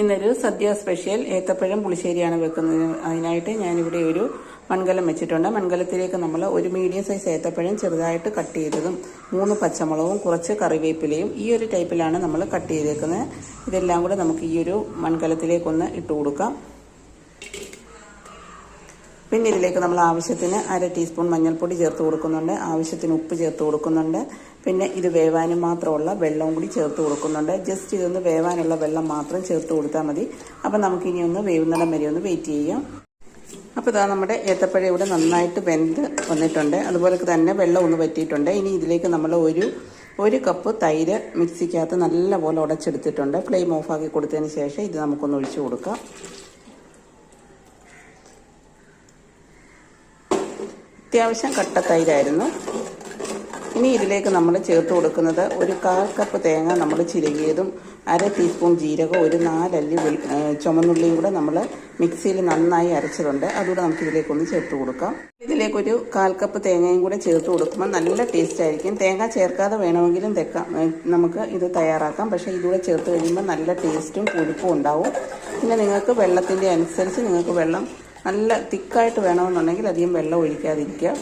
ഇന്നൊരു സദ്യ സ്പെഷ്യൽ ഏത്തപ്പഴം പുളിശ്ശേരിയാണ് വെക്കുന്നത്. അതിനായിട്ട് ഞാനിവിടെ ഒരു മൺകലം വെച്ചിട്ടുണ്ട്. മൺകലത്തിലേക്ക് നമ്മൾ ഒരു മീഡിയം സൈസ് ഏത്തപ്പഴം ചെറുതായിട്ട് കട്ട് ചെയ്തതും മൂന്ന് പച്ചമുളകും കുറച്ച് കറിവേപ്പിലയും ഈ ഒരു ടൈപ്പിലാണ് നമ്മൾ കട്ട് ചെയ്തേക്കുന്നത്. ഇതെല്ലാം കൂടെ നമുക്ക് ഈ ഒരു മൺകലത്തിലേക്കൊന്ന് ഇട്ട് കൊടുക്കാം. പിന്നെ ഇതിലേക്ക് നമ്മൾ ആവശ്യത്തിന് അര ടീസ്പൂൺ മഞ്ഞൾപ്പൊടി ചേർത്ത് കൊടുക്കുന്നുണ്ട്. ആവശ്യത്തിന് ഉപ്പ് ചേർത്ത് കൊടുക്കുന്നുണ്ട്. പിന്നെ ഇത് വേവാനും മാത്രമുള്ള വെള്ളവും കൂടി ചേർത്ത് കൊടുക്കുന്നുണ്ട്. ജസ്റ്റ് ഇതൊന്ന് വേവാനുള്ള വെള്ളം മാത്രം ചേർത്ത് കൊടുത്താൽ മതി. അപ്പം നമുക്കിനി ഒന്ന് വേവുന്നിടം വരെ ഒന്ന് വെയിറ്റ് ചെയ്യാം. അപ്പോൾ ഇതാ നമ്മുടെ ഏത്തപ്പഴം ഇവിടെ നന്നായിട്ട് വെന്ത് വന്നിട്ടുണ്ട്. അതുപോലെ തന്നെ വെള്ളം ഒന്ന് പറ്റിയിട്ടുണ്ട് ഇനി ഇതിലേക്ക് നമ്മൾ ഒരു ഒരു കപ്പ് തൈര് മിക്സിക്കകത്ത് നല്ലപോലെ ഉടച്ചെടുത്തിട്ടുണ്ട്. ഫ്ലെയിം ഓഫാക്കി കൊടുത്തതിന് ശേഷം ഇത് നമുക്കൊന്ന് ഒഴിച്ചു കൊടുക്കാം. അത്യാവശ്യം കട്ട തൈരായിരുന്നു. ഇനി ഇതിലേക്ക് നമ്മൾ ചേർത്ത് കൊടുക്കുന്നത് ഒരു കാൽ കപ്പ് തേങ്ങ നമ്മൾ ചിരകിയതും അര ടീസ്പൂൺ ജീരകം ഒരു നാലല്ലി ചുമന്നുള്ളിയും കൂടെ നമ്മൾ മിക്സിയിൽ നന്നായി അരച്ചിട്ടുണ്ട് അതുകൂടെ നമുക്ക് ഇതിലേക്കൊന്ന് ചേർത്ത് കൊടുക്കാം. ഇതിലേക്കൊരു കാൽ കപ്പ് തേങ്ങയും കൂടെ ചേർത്ത് കൊടുക്കുമ്പോൾ നല്ല ടേസ്റ്റ് ആയിരിക്കും. തേങ്ങ ചേർക്കാതെ വേണമെങ്കിലും തെക്കാം നമുക്ക് ഇത് തയ്യാറാക്കാം. പക്ഷേ ഇതുകൂടെ ചേർത്ത് കഴിയുമ്പോൾ നല്ല ടേസ്റ്റും പുളിപ്പും ഉണ്ടാവും. പിന്നെ നിങ്ങൾക്ക് വെള്ളത്തിന്റെ അനുസരിച്ച് നിങ്ങൾക്ക് വെള്ളം നല്ല തിക്കായിട്ട് വേണമെന്നുണ്ടെങ്കിൽ അധികം വെള്ളം ഒഴിക്കാതിരിക്കുക.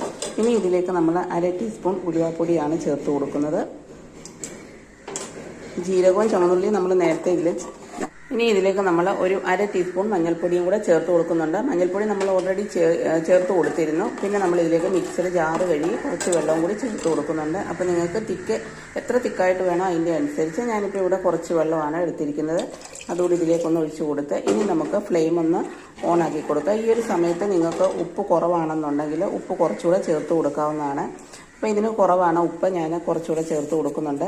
ഇനി ഇതിലേക്ക് നമ്മൾ അര ടീസ്പൂൺ ഉലുവാപ്പൊടിയാണ് ചേർത്ത് കൊടുക്കുന്നത്. ജീരകവും ചുമന്നുള്ളിയും നമ്മൾ നേരത്തെ ഇതിൽ ഇനി ഇതിലേക്ക് നമ്മൾ ഒരു അര ടീസ്പൂൺ മഞ്ഞൾപ്പൊടിയും കൂടെ ചേർത്ത് കൊടുക്കുന്നുണ്ട്. മഞ്ഞൾപ്പൊടി നമ്മൾ ഓൾറെഡി ചേർത്ത് കൊടുത്തിരുന്നു. പിന്നെ നമ്മൾ ഇതിലേക്ക് മിക്സഡ് ജാറ് കഴുകി കുറച്ച് വെള്ളവും കൂടി ചേർത്ത് കൊടുക്കുന്നുണ്ട്. അപ്പോൾ നിങ്ങൾക്ക് തിക്ക് എത്ര തിക്കായിട്ട് വേണോ അതിന്റെ അനുസരിച്ച് ഞാനിപ്പോൾ ഇവിടെ കുറച്ച് വെള്ളമാണ് എടുത്തിരിക്കുന്നത്. അതുകൂടി ഇതിലേക്കൊന്ന് ഒഴിച്ചു കൊടുത്ത് ഇനി നമുക്ക് ഫ്ലെയിം ഒന്ന് ഓൺ ആക്കി കൊടുക്കുക ഈ ഒരു സമയത്ത് നിങ്ങൾക്ക് ഉപ്പ് കുറവാണെന്നുണ്ടെങ്കിൽ ഉപ്പ് കുറച്ചുകൂടെ ചേർത്ത് കൊടുക്കാവുന്നതാണ്. അപ്പോൾ ഇതിന് കുറവാണ്. ഉപ്പ് ഞാൻ കുറച്ചുകൂടെ ചേർത്ത് കൊടുക്കുന്നുണ്ട്.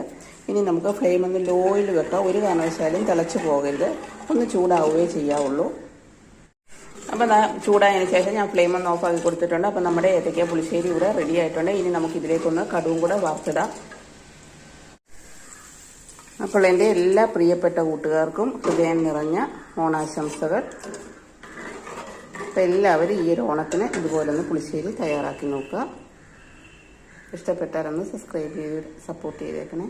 ഇനി നമുക്ക് ഫ്ലെയിം ഒന്ന് ലോയിൽ വെക്കാം. ഒരു കാരണവശാലും തിളച്ച് പോകരുത്. ഒന്ന് ചൂടാവുകയേ ചെയ്യാവുള്ളൂ. അപ്പോൾ ചൂടായതിനു ശേഷം ഞാൻ ഫ്ലെയിം ഒന്ന് ഓഫാക്കി കൊടുത്തിട്ടുണ്ട്. അപ്പോൾ നമ്മുടെ ഏത്തയ്ക്ക പുളിശ്ശേരി ഇവിടെ റെഡി ആയിട്ടുണ്ട്. ഇനി നമുക്ക് ഇതിലേക്കൊന്ന് കടുവും കൂടെ വാർത്തിടാം അപ്പോൾ എന്റെ എല്ലാ പ്രിയപ്പെട്ട കൂട്ടുകാർക്കും ഹൃദയം നിറഞ്ഞ ഓണാശംസകൾ. അപ്പോൾ എല്ലാവരും ഈ ഒരു ഓണത്തിന് ഇതുപോലൊന്ന് പുളിശ്ശേരി തയ്യാറാക്കി നോക്കുക. ഇഷ്ടപ്പെട്ടാലൊന്ന് സബ്സ്ക്രൈബ് ചെയ്ത് സപ്പോർട്ട് ചെയ്തേക്കണേ.